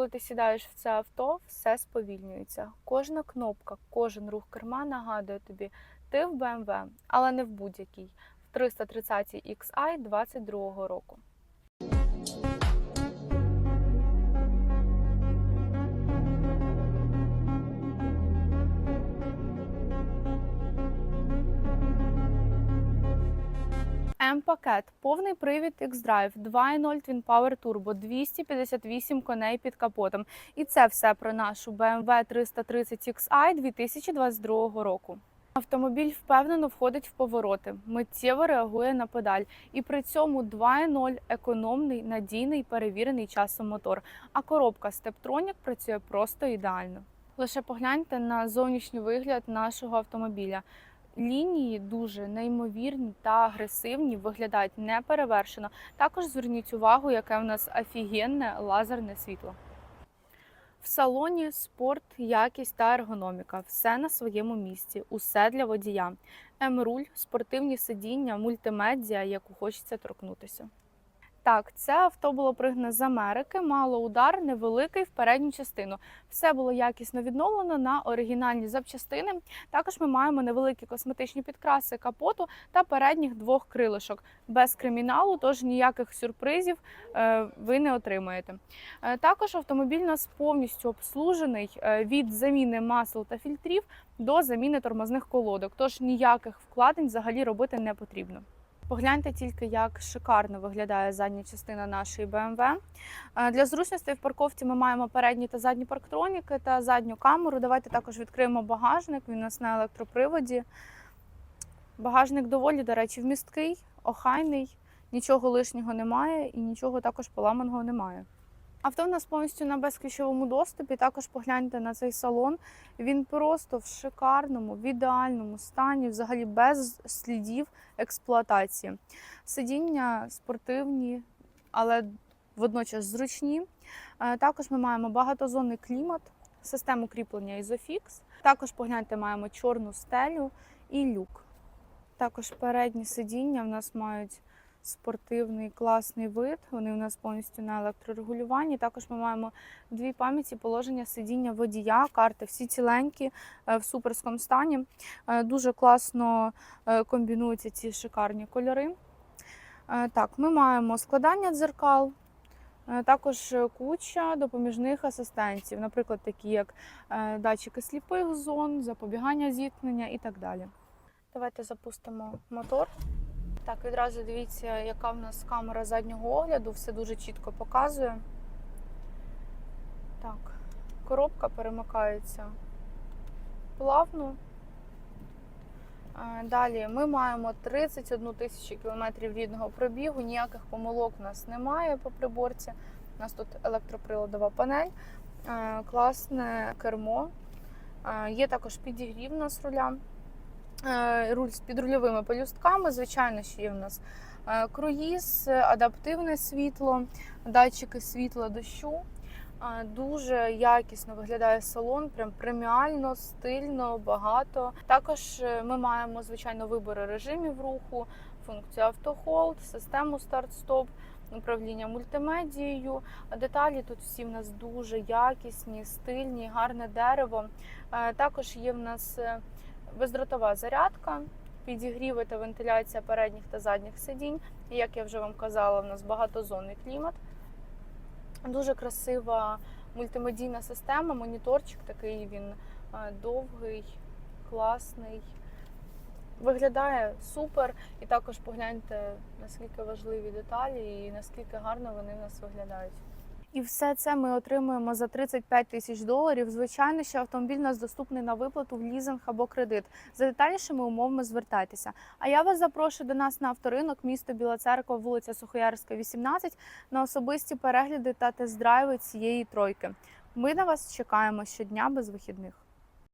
коли ти сідаєш в це авто, все сповільнюється. Кожна кнопка, кожен рух керма нагадує тобі, ти в BMW, але не в будь-якій, в 330 XI 22 року. М-пакет, повний привід X-Drive, 2.0 Twin Power Turbo, 258 коней під капотом. І це все про нашу BMW 330 XI 2022 року. Автомобіль впевнено входить в повороти, миттєво реагує на педаль, і при цьому 2.0 економний, надійний, перевірений часом мотор. А коробка Steptronic працює просто ідеально. Лише погляньте на зовнішній вигляд нашого автомобіля. Лінії дуже неймовірні та агресивні, виглядають неперевершено. Також зверніть увагу, яке в нас офігенне лазерне світло. В салоні спорт, якість та ергономіка. Все на своєму місці, усе для водія. М-руль, спортивні сидіння, мультимедіа, яку хочеться торкнутися. Так, це авто було пригнане з Америки, мало удар, невеликий в передню частину. Все було якісно відновлено на оригінальні запчастини. Також ми маємо невеликі косметичні підкраси капоту та передніх двох крилишок. Без криміналу, тож ніяких сюрпризів е, ви не отримаєте. Е, Також автомобіль нас повністю обслужений е, від заміни масел та фільтрів до заміни тормозних колодок. Тож ніяких вкладень взагалі робити не потрібно. Погляньте тільки, як шикарно виглядає задня частина нашої BMW. Е, Для зручності в парковці ми маємо передні та задні парктроніки та задню камеру. Давайте також відкриємо багажник. Він у нас на електроприводі. Багажник доволі, до речі, вмісткий, охайний, нічого лишнього немає і нічого також поламаного немає. Авто в нас повністю на безключовому доступі. Також погляньте на цей салон. Він просто в шикарному, в ідеальному стані, взагалі без слідів експлуатації. Сидіння спортивні, але водночас зручні. Е, Також ми маємо багатозонний клімат, систему кріплення Isofix. Також погляньте, маємо чорну стелю і люк. Також передні сидіння в нас мають спортивний класний вид. Вони у нас повністю на електрорегулюванні. Також ми маємо дві пам'яті положення сидіння водія, карти всі ціленькі е, в суперському стані. Е, Дуже класно е, комбінуються ці шикарні кольори. Так, ми маємо складання дзеркал. Також куча допоміжних асистентів, наприклад, такі як датчики сліпих зон, запобігання зіткнення і так далі. Давайте запустимо мотор. Так, відразу дивіться, яка в нас камера заднього огляду, все дуже чітко показує. Так, коробка перемикається плавно. Е, Далі ми маємо 31 тисячу кілометрів рідного пробігу, ніяких помилок у нас немає по приборці. У нас тут електроприладова панель, е, класне кермо. Е, Є також підігрів у нас руля. Е, руль з підрульовими пелюстками. Звичайно, що є в нас е, круїз, адаптивне світло, датчики світла дощу. Е, Дуже якісно виглядає салон, прям преміально, стильно, багато. Також ми маємо звичайно вибори режимів руху, функцію автохолд, систему старт-стоп, управління мультимедією. Деталі тут всі в нас дуже якісні, стильні, гарне дерево. Також є в нас бездротова зарядка, підігріви та вентиляція передніх та задніх сидінь. І як я вже вам казала, в нас багатозонний клімат. Дуже красива мультимедійна система, моніторчик такий він е, довгий, класний. Виглядає супер. І також погляньте, наскільки важливі деталі і наскільки гарно вони в нас виглядають. І все це ми отримуємо за 35 тисяч доларів. Звичайно, що автомобіль у нас доступний на виплату в лізинг або кредит. За детальнішими умовами звертайтеся. А я вас запрошую до нас на авторинок, місто Біла Церква, вулиця Сухоярська, 18, на особисті перегляди та тест-драйви цієї тройки. Ми на вас чекаємо щодня без вихідних.